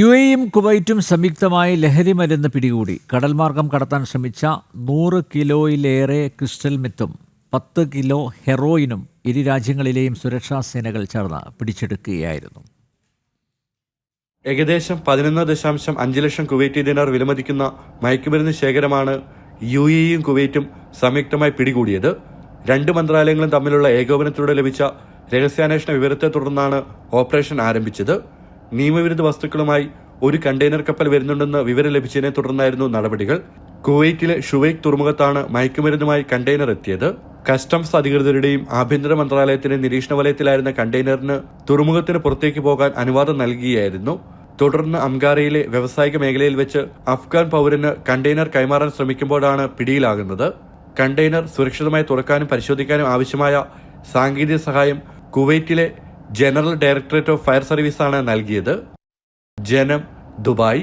U എയും കുവൈറ്റും സംയുക്തമായി ലഹരി മരുന്ന് പിടികൂടി. കടൽമാർഗം കടത്താൻ ശ്രമിച്ച നൂറ് കിലോയിലേറെ ക്രിസ്റ്റൽ മെത്തും പത്ത് കിലോ ഹെറോയിനും ഇരു രാജ്യങ്ങളിലെയും സുരക്ഷാ സേനകൾ ചേർന്ന് പിടിച്ചെടുക്കുകയായിരുന്നു. ഏകദേശം പതിനൊന്ന് ദശാംശം അഞ്ച് ലക്ഷം കുവൈറ്റി ദിനാർ വിലമതിക്കുന്ന മയക്കുമരുന്ന് ശേഖരമാണ് യു എയും കുവൈറ്റും സംയുക്തമായി പിടികൂടിയത്. രണ്ട് മന്ത്രാലയങ്ങളും തമ്മിലുള്ള ഏകോപനത്തിലൂടെ ലഭിച്ച രഹസ്യാന്വേഷണ വിവരത്തെ തുടർന്നാണ് ഓപ്പറേഷൻ ആരംഭിച്ചത്. നിയമവിരുദ്ധ വസ്തുക്കളുമായി ഒരു കണ്ടെയ്നർ കപ്പൽ വരുന്നുണ്ടെന്ന് വിവരം ലഭിച്ചതിനെ തുടർന്നായിരുന്നു നടപടികൾ. കുവൈറ്റിലെ ഷുവൈക് തുറമുഖത്താണ് മയക്കുമരുന്നുമായി കണ്ടെയ്നർ എത്തിയത്. കസ്റ്റംസ് അധികൃതരുടെയും ആഭ്യന്തര മന്ത്രാലയത്തിന്റെ നിരീക്ഷണ വലയത്തിലായിരുന്ന കണ്ടെയ്നറിന് തുറമുഖത്തിന് പുറത്തേക്ക് പോകാൻ അനുവാദം നൽകുകയായിരുന്നു തുടർന്ന് അംഗാരയിലെ വ്യവസായിക മേഖലയിൽ വെച്ച് അഫ്ഗാൻ പൗരന് കണ്ടെയ്നർ കൈമാറാൻ ശ്രമിക്കുമ്പോഴാണ് പിടിയിലാകുന്നത്. കണ്ടെയ്നർ സുരക്ഷിതമായി തുറക്കാനും പരിശോധിക്കാനും ആവശ്യമായ സാങ്കേതിക സഹായം കുവൈറ്റിലെ ജനറൽ ഡയറക്ടറേറ്റ് ഓഫ് ഫയർ സർവീസാണ് നൽകിയത്. ജനം ദുബായ്.